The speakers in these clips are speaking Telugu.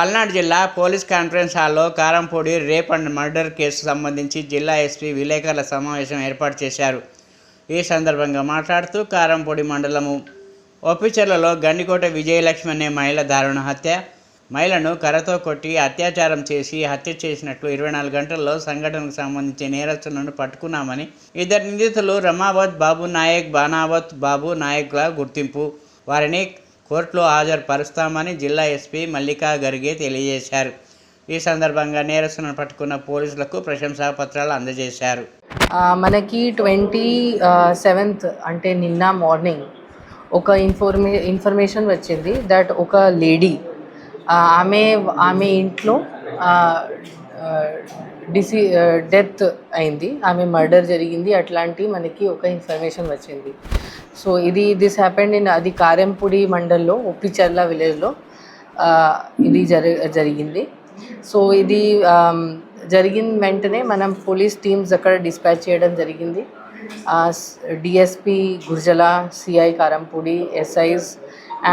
పల్నాడు జిల్లా పోలీస్ కాన్ఫరెన్స్ హాల్లో Karampudi rape and murder case సంబంధించి జిల్లా ఎస్పీ విలేకరుల సమావేశం ఏర్పాటు చేశారు. ఈ సందర్భంగా మాట్లాడుతూ కారంపూడి మండలము ఒప్పిచెర్లలో గండికోట విజయలక్ష్మి అనే మహిళ దారుణ హత్య మహిళను కర్రతో కొట్టి అత్యాచారం చేసి హత్య చేసినట్లు ఇరవై నాలుగు గంటల్లో సంఘటనకు సంబంధించి నేరస్తులను పట్టుకున్నామని ఇద్దరు నిందితులు రమావత్ బాబు నాయక్ బానావత్ బాబు నాయక్ల గుర్తింపు. వారిని కోర్టులో హాజరుపరుస్తామని జిల్లా ఎస్పీ మల్లికా గర్గే తెలియజేశారు. ఈ సందర్భంగా నేరస్తులను పట్టుకున్న పోలీసులకు ప్రశంసా పత్రాలు అందజేశారు. మనకి ట్వంటీ సెవెంత్ అంటే నిన్న మార్నింగ్ ఒక ఇన్ఫర్మే ఇన్ఫర్మేషన్ వచ్చింది దట్ ఒక లేడీ ఆమె ఆమె ఇంట్లో డిసి డెత్ అయింది. ఆమె మర్డర్ జరిగింది. అట్లాంటి మనకి ఒక ఇన్ఫర్మేషన్ వచ్చింది. సో ఇది దిస్ హ్యాపెండ్ ఇన్ అది కారెంపుడి మండల్లో ఉప్పిచర్ల విలేజ్లో. ఇది జరి జరిగింది. సో ఇది జరిగిన వెంటనే మనం పోలీస్ టీమ్స్ అక్కడ డిస్పాచ్ చేయడం జరిగింది. DSP Gurazala CI Karampudi SIs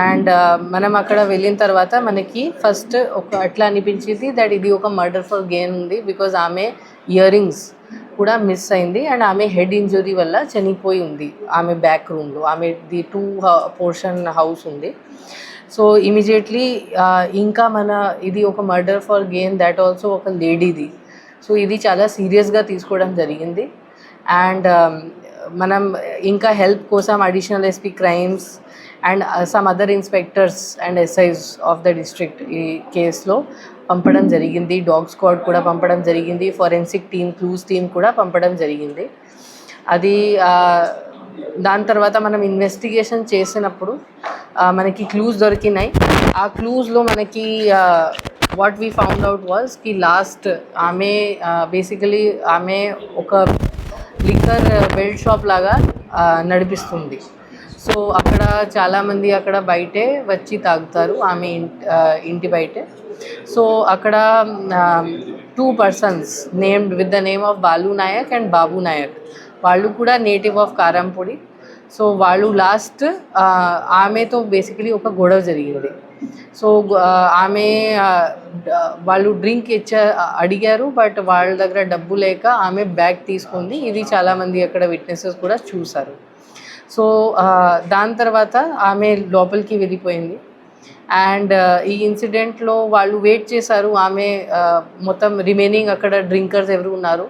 and మనం అక్కడ వెళ్ళిన తర్వాత మనకి ఫస్ట్ ఒక అట్లా అనిపించింది దట్ ఇది ఒక మర్డర్ ఫర్ గెయిన్ ఉంది బికాజ్ ఆమె ఇయర్ రింగ్స్ కూడా మిస్ అయింది. అండ్ ఆమె హెడ్ ఇంజురీ వల్ల చనిపోయి ఉంది. ఆమె బ్యాక్ రూమ్లో ఆమె ది టూ పోర్షన్ హౌస్ ఉంది. సో ఇమీడియట్లీ uh, ఇంకా మన ఇది ఒక murder for gain that also ఒక లేడీది సో ఇది చాలా సీరియస్గా తీసుకోవడం జరిగింది. అండ్ um, మనం ఇంకా హెల్ప్ కోసం additional SP crimes and some other inspectors and SIs of the district ఈ కేసులో పంపడం జరిగింది. డాగ్ స్క్వాడ్ కూడా పంపడం జరిగింది. ఫోరెన్సిక్ టీమ్ క్లూస్ టీమ్ కూడా పంపడం జరిగింది. అది uh, దాని తర్వాత మనం ఇన్వెస్టిగేషన్ చేసినప్పుడు uh, మనకి క్లూస్ దొరికినాయి. ఆ క్లూస్లో మనకి వాట్ వీ ఫౌండ్ అవుట్ వాజ్కి లాస్ట్ ఆమె uh, బేసికలీ ఆమె ఒక లిక్కర్ బెల్ట్ షాప్ లాగా నడిపిస్తుంది. సో అక్కడ చాలామంది అక్కడ బయటే వచ్చి తాగుతారు ఆమె ఇంటి బయటే. సో అక్కడ two persons named with the name of Balu Nayak and Babu Nayak వాళ్ళు కూడా నేటివ్ ఆఫ్ కారంపొడి సో వాళ్ళు లాస్ట్ ఆమెతో బేసికలీ ఒక గొడవ జరిగింది. సో ఆమె వాళ్ళు డ్రింక్ ఇచ్చా అడిగారు బట్ వాళ్ళ దగ్గర డబ్బు లేక ఆమె బ్యాగ్ తీసుకుంది. ఇది చాలామంది అక్కడ విట్నెసెస్ కూడా చూశారు. సో దాని తర్వాత ఆమె లోపలికి వెళ్ళిపోయింది. అండ్ ఈ ఇన్సిడెంట్లో వాళ్ళు వెయిట్ చేశారు. ఆమె మొత్తం రిమైనింగ్ అక్కడ డ్రింకర్స్ ఎవరు ఉన్నారు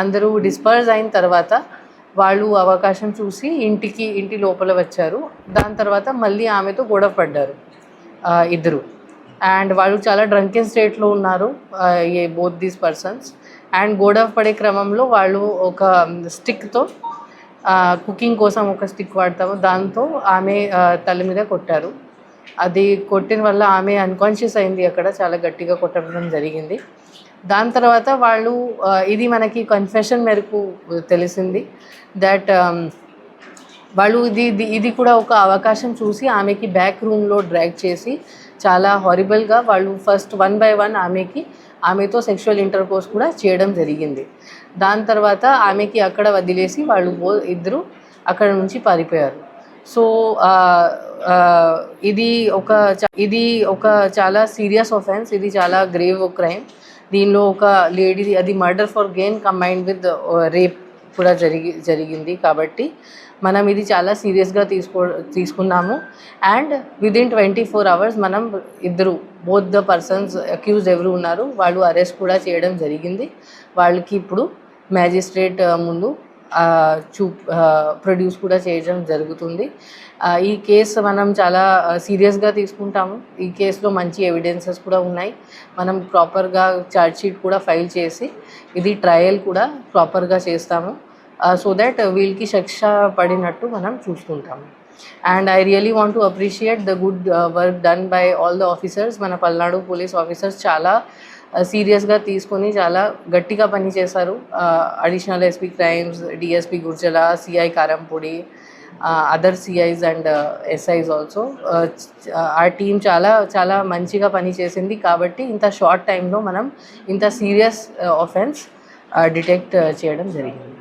అందరూ డిస్పర్స్ అయిన తర్వాత వాళ్ళు అవకాశం చూసి ఇంటికి ఇంటి లోపల వచ్చారు. దాని తర్వాత మళ్ళీ ఆమెతో గొడవ పడ్డారు ఇద్దరు. అండ్ వాళ్ళు చాలా డ్రంకెన్ స్టేట్లో ఉన్నారు a both these persons. And గొడవ పడే క్రమంలో వాళ్ళు ఒక స్టిక్తో కుకింగ్ కోసం ఒక స్టిక్ వాడతాము. దాంతో ఆమె తల మీద కొట్టారు. అది కొట్టిన వల్ల ఆమె అన్కాన్షియస్ అయింది అక్కడ. చాలా గట్టిగా కొట్టడం జరిగింది. దాని తర్వాత వాళ్ళు ఇది మనకి కన్ఫెషన్ మేరకు తెలిసింది దట్ వాళ్ళు ఇది ఇది కూడా ఒక అవకాశం చూసి ఆమెకి బ్యాక్ రూమ్లో డ్రాగ్ చేసి చాలా హారిబుల్గా వాళ్ళు ఫస్ట్ వన్ బై వన్ ఆమెకి ఆమెతో సెక్షువల్ ఇంటర్కోర్స్ కూడా చేయడం జరిగింది. దాని తర్వాత ఆమెకి అక్కడ వదిలేసి వాళ్ళు ఇద్దరు అక్కడ నుంచి పారిపోయారు. సో ఇది ఒక ఇది ఒక చాలా సీరియస్ ఒఫెన్స్ ఇది చాలా గ్రేవ్ క్రైమ్ దీనిలో ఒక లేడీ అది murder for gain combined with rape కూడా జరిగి జరిగింది కాబట్టి మనం ఇది చాలా సీరియస్గా తీసుకో తీసుకున్నాము. And within twenty four hours మనం ఇద్దరు బోత్ ద పర్సన్స్ అక్యూజ్ ఎవరు ఉన్నారు వాళ్ళు అరెస్ట్ కూడా చేయడం జరిగింది. వాళ్ళకి ఇప్పుడు మ్యాజిస్ట్రేట్ uh, ముందు uh, చూ uh, ప్రొడ్యూస్ కూడా చేయడం జరుగుతుంది. ఈ కేసు మనం చాలా సీరియస్గా తీసుకుంటాము. ఈ కేసులో మంచి ఎవిడెన్సెస్ కూడా ఉన్నాయి. మనం ప్రాపర్గా ఛార్జ్ షీట్ కూడా ఫైల్ చేసి ఇది ట్రయల్ కూడా ప్రాపర్గా చేస్తాము. Uh, సో దట్ uh, వీళ్ళకి శిక్ష పడినట్టు మనం చూసుకుంటాము and I really want to appreciate the good work done by all the officers మన పల్నాడు పోలీస్ ఆఫీసర్స్ చాలా uh, సీరియస్గా తీసుకొని చాలా గట్టిగా పనిచేశారు additional SP crimes DSP Gurazala CI Karampudi other CIs and SIs also ఆ టీం చాలా చాలా మంచిగా పనిచేసింది కాబట్టి ఇంత షార్ట్ టైంలో మనం ఇంత సీరియస్ ఆఫెన్స్ డిటెక్ట్ చేయడం జరిగింది.